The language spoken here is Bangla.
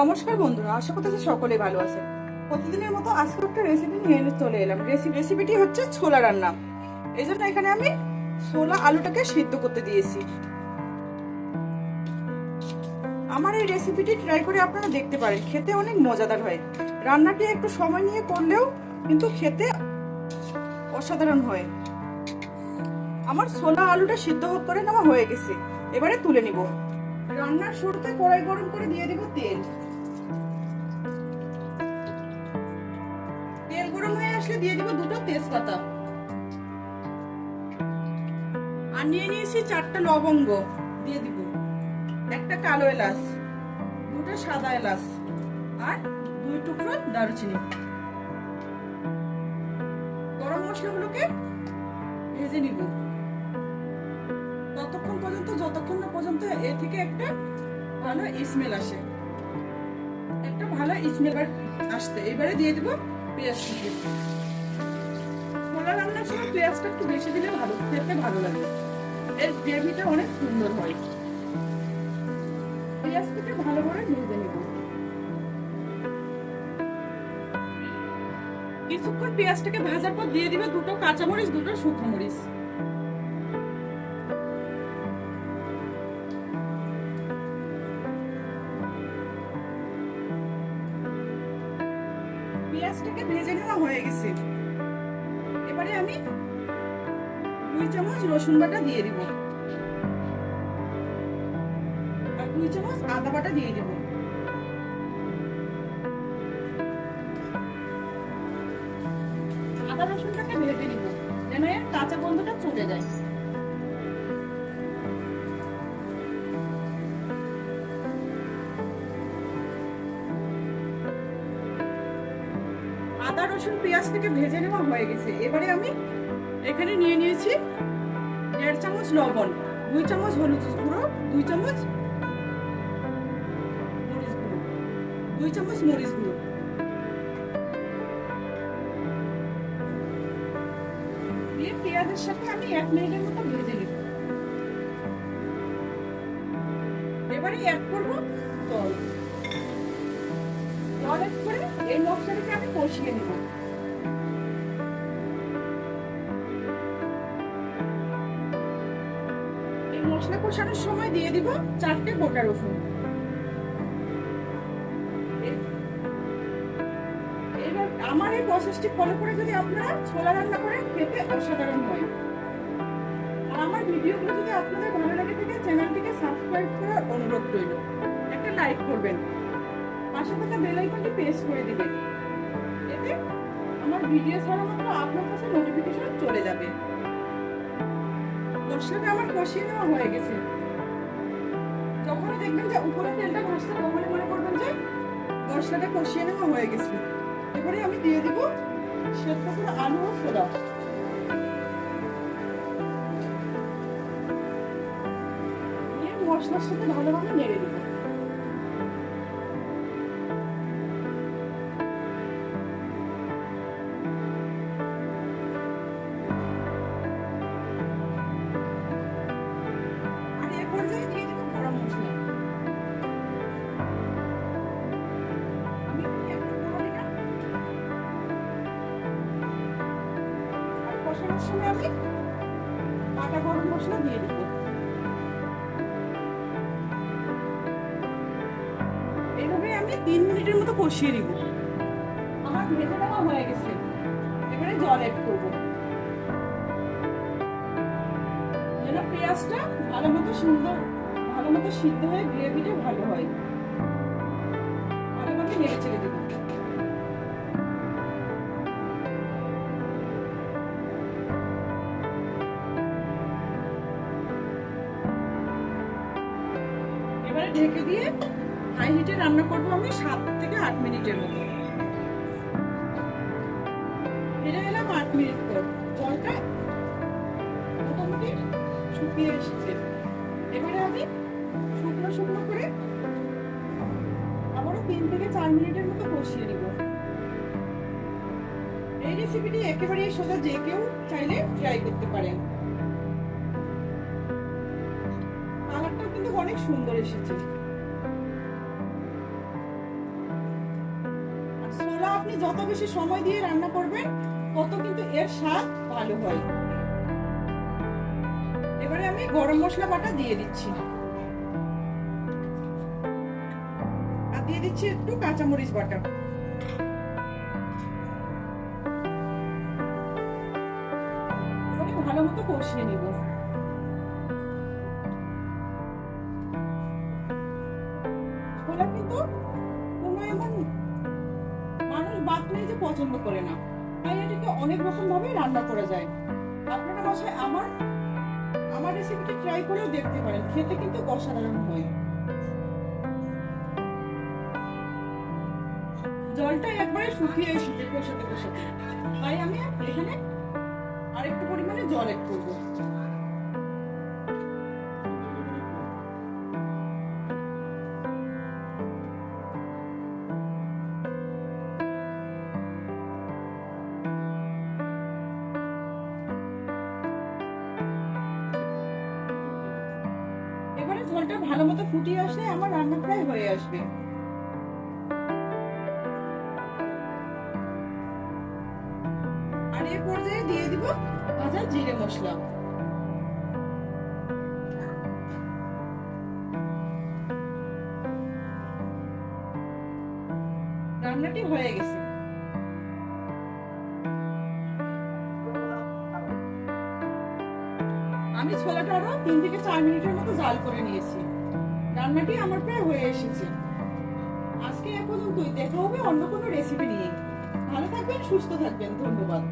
নমস্কার বন্ধুরা, আশা করতেছি সকলে ভালো আছে প্রতিদিনের মতো আজকে একটা রেসিপি নিয়ে চলে এলাম। রেসিপি রেসিপিটি হচ্ছে ছোলা রান্না। এই জন্য এখানে আমি ছোলা আলুটাকে সিদ্ধ করতে দিয়েছি। আমার এই রেসিপিটি ট্রাই করে আপনারা দেখতে পারেন, খেতে অনেক মজাদার হয়। রান্নাটি একটু সময় নিয়ে করলেও কিন্তু খেতে অসাধারণ হয়। আমার ছোলা আলুটা সিদ্ধ করে নেওয়া হয়ে গেছে। এবারে তুলে নিব। রান্নার শুরুতে কড়াই গরম করে দিয়ে দিব তেল তেল। আসলে দিয়ে দিব দুটো তেজপাতা। আর নিয়ে নিয়েছি চারটা লবঙ্গ দিয়ে দিব। একটা কালো এলাচ, দুটো সাদা এলাচ আর দুই টুকরো দারুচিনি। গরম মশলাগুলোকে ভেজে নিব। ততক্ষণ পর্যন্ত, যতক্ষণ না পর্যন্ত এ থেকে একটা ভালো স্মেল আসে। একটা ভালো স্মেল আসতে এবারে দিয়ে দিব পেঁয়াজ পেঁয়াজটা একটু বেশি দিলে ভালো, খেতে ভালো লাগে। এর গ্রেভিটা অনেক সুন্দর হয়। পেঁয়াজটাকে ভালো করে ভেজে নেব। কিছুক্ষণ পেঁয়াজটাকে ভাজার পর দিয়ে দিবে দুটো কাঁচামরিচ, দুটো শুকনো মরিচ। পেঁয়াজটাকে ভেজে নেওয়া হয়ে গেছে। এবারে আমি দুই চামচ রসুন বাটা দিয়ে দিব। আর দুই চামচ আদা বাটা দিয়ে দিব। আদা রসুনটাকে ভেজে দিব যেন এর কাঁচা গন্ধটা চলে যায়। আদা, রসুন, পেঁয়াজ থেকে ভেজে নেওয়া হয়ে গেছে। এবারে আমি এখানে নিয়ে নিয়েছি দেড় চামচ লবণ, দুই চামচ হলুদ গুঁড়ো, দুই চামচ মরিচ গুঁড়ো, দুই চামচ মরিচ গুঁড়ো। দিয়ে পেঁয়াজের সাথে আমি এক মিনিটের মতো ভেজে নেব। এবারে অ্যাড করব জল। করে মশলা কষানোর সময় দিয়ে দিব চারটে গোটা রসুন। এবার আমার এই প্রসেসটি ফলো করে যদি আপনারা ছোলা রান্না করেন, খেতে অসাধারণ হয়। আর আমার ভিডিওগুলো যদি আপনাদের ভালো লাগে থাকে, চ্যানেলটিকে সাবস্ক্রাইব করার অনুরোধ রইল। একটা লাইক করবেন। পাশে থাকা বেল আইকনটি প্রেস করে দিবেন এতে আমার ভিডিও ছাড়া মাত্র আপনার কাছে নোটিফিকেশন চলে যাবে। মশলাটা আমার কষিয়ে নেওয়া হয়ে গেছে। যখনই দেখবেন যে উপরে তেলটা ভাসছে, তখনই মনে করবেন যে মশলাটা কষিয়ে নেওয়া হয়ে গেছে। এবারে আমি দিয়ে দিব সেদ্ধ করে আলু ও সোডা মশলার সাথে ভালোভাবে নেড়ে দিব বাটা গরম মশলা দিয়ে দিব। এইভাবে আমি তিন মিনিটের মতো কষিয়ে নিব। আমার ভেজে দেওয়া হয়ে এবারে জল অ্যাড পেঁয়াজটা ভালো মতো সুন্দর ভালো মতো সিদ্ধ হয়ে গ্রেভিটা ভালো হয়। ভালোভাবে নেড়ে চেড়ে দেবো। ঢেকে দিয়ে হাই হিটে রান্না করব আমি সাত থেকে আট মিনিটের মতো। ফিরে এলাম আট মিনিট পর। জলটা মোটামুটি শুকিয়ে এসেছে। এবারে আমি শুকনো শুকনো করে আবারও তিন থেকে চার মিনিটের মতো কষিয়ে নিব। এই রেসিপিটি একেবারেই সোজা যে কেউ চাইলে ট্রাই করতে পারেন। অনেক সুন্দর এসেছে। ছোলা আপনি যত বেশি সময় দিয়ে রান্না করবেন, তত কিন্তু এর স্বাদ ভালো হয়। এবারে আমি গরম মশলা বাটা দিয়ে দিচ্ছি। আর দিয়ে দিচ্ছি একটু কাঁচামরিচ বাটা। ভালো মতো কষিয়ে নিব। ছোলা কিন্তু কোনো এমন মানুষ বাতলে যে পছন্দ করে না। তাই এটাকে অনেক রকম ভাবে রান্না করা যায়। আপনারা বাসায় আমার আমার রেসিপিটি ট্রাই করেও দেখতে পারেন। খেতে কিন্তু অসাধারণ হয়। জলটা একবারে শুকিয়ে এসেছে কষাতে কষাতে তাই আমি এখানে আরেকটু পরিমাণে জল এড করব। ভালো মতো ফুটিয়ে আসলে আমার রান্না প্রায় হয়ে আসবে। আর এই পর্যায়ে দিয়ে দিব ভাজা জিরে মশলা। রান্নাটি হয়ে গেছে। আমি ছোলাটা আরও তিন থেকে চার মিনিটের মতো জাল করে নিয়েছি। রান্নাটি আমার প্রায় হয়ে এসেছে। আজকে এ পর্যন্তই। দেখা হবে অন্য কোনো রেসিপি নিয়ে। ভালো থাকবেন, সুস্থ থাকবেন। ধন্যবাদ।